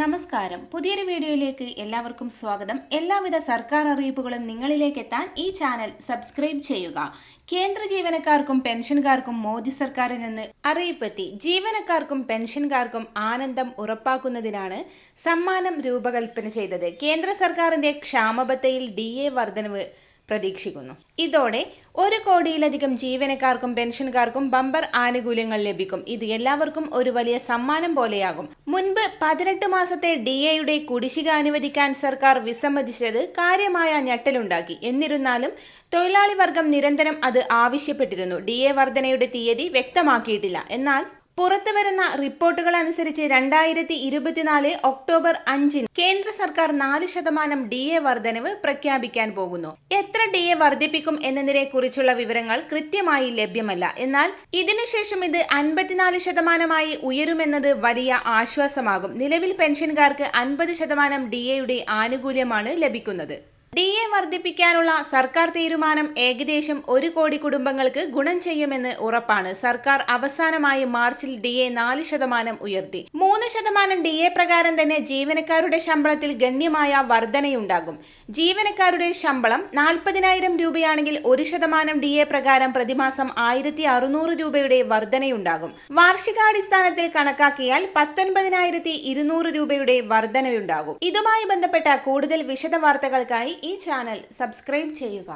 നമസ്കാരം. പുതിയൊരു വീഡിയോയിലേക്ക് എല്ലാവർക്കും സ്വാഗതം. എല്ലാവിധ സർക്കാർ അറിയിപ്പുകളും നിങ്ങളിലേക്ക് എത്താൻ ഈ ചാനൽ സബ്സ്ക്രൈബ് ചെയ്യുക. കേന്ദ്ര ജീവനക്കാർക്കും പെൻഷൻകാർക്കും മോദി സർക്കാരിൽ നിന്ന് അറിയിപ്പെത്തി. ജീവനക്കാർക്കും പെൻഷൻകാർക്കും ആനന്ദം ഉറപ്പാക്കുന്നതിനാണ് സമ്മാനം രൂപകൽപ്പന ചെയ്തത്. കേന്ദ്ര സർക്കാരിന്റെ ക്ഷാമബത്തയിൽ ഡി എ വർധനവ് പ്രതീക്ഷിക്കുന്നു. ഇതോടെ ഒരു കോടിയിലധികം ജീവനക്കാർക്കും പെൻഷൻകാർക്കും ബമ്പർ ആനുകൂല്യങ്ങൾ ലഭിക്കും. ഇത് എല്ലാവർക്കും ഒരു വലിയ സമ്മാനം പോലെയാകും. മുൻപ് പതിനെട്ട് മാസത്തെ ഡി എയുടെ കുടിശ്ശിക അനുവദിക്കാൻ സർക്കാർ വിസമ്മതിച്ചത് കാര്യമായ ഞെട്ടലുണ്ടാക്കി. എന്നിരുന്നാലും തൊഴിലാളി വർഗം നിരന്തരം അത് ആവശ്യപ്പെട്ടിരുന്നു. ഡി എ വർധനയുടെ തീയതി വ്യക്തമാക്കിയിട്ടില്ല. എന്നാൽ പുറത്തുവരുന്ന റിപ്പോർട്ടുകൾ അനുസരിച്ച് രണ്ടായിരത്തി ഇരുപത്തിനാല് ഒക്ടോബർ അഞ്ചിന് കേന്ദ്ര സർക്കാർ നാല് ശതമാനം ഡി എ വർധനവ് പ്രഖ്യാപിക്കാൻ പോകുന്നു. എത്ര ഡി എ വർദ്ധിപ്പിക്കും എന്നതിനെ കുറിച്ചുള്ള വിവരങ്ങൾ കൃത്യമായി ലഭ്യമല്ല. എന്നാൽ ഇതിനുശേഷം ഇത് അൻപത്തിനാല് ശതമാനമായി ഉയരുമെന്നത് വലിയ ആശ്വാസമാകും. നിലവിൽ പെൻഷൻകാർക്ക് അൻപത് ശതമാനം ഡി എയുടെ ആനുകൂല്യമാണ് ലഭിക്കുന്നത്. ഡി എ വർദ്ധിപ്പിക്കാനുള്ള സർക്കാർ തീരുമാനം ഏകദേശം ഒരു കോടി കുടുംബങ്ങൾക്ക് ഗുണം ചെയ്യുമെന്ന് ഉറപ്പാണ്. സർക്കാർ അവസാനമായി മാർച്ചിൽ ഡി എ നാല് ശതമാനം ഉയർത്തി. മൂന്ന് ശതമാനം ഡി എ പ്രകാരം തന്നെ ജീവനക്കാരുടെ ശമ്പളത്തിൽ ഗണ്യമായ വർധനയുണ്ടാകും. ജീവനക്കാരുടെ ശമ്പളം നാൽപ്പതിനായിരം രൂപയാണെങ്കിൽ ഒരു ശതമാനം ഡി എ പ്രകാരം പ്രതിമാസം ആയിരത്തി അറുന്നൂറ് രൂപയുടെ വർധനയുണ്ടാകും. വാർഷികാടിസ്ഥാനത്തിൽ കണക്കാക്കിയാൽ പത്തൊൻപതിനായിരത്തി ഇരുന്നൂറ് രൂപയുടെ വർധനയുണ്ടാകും. ഇതുമായി ബന്ധപ്പെട്ട കൂടുതൽ വിശദ വാർത്തകൾക്കായി ഈ ചാനൽ സബ്സ്ക്രൈബ് ചെയ്യുക.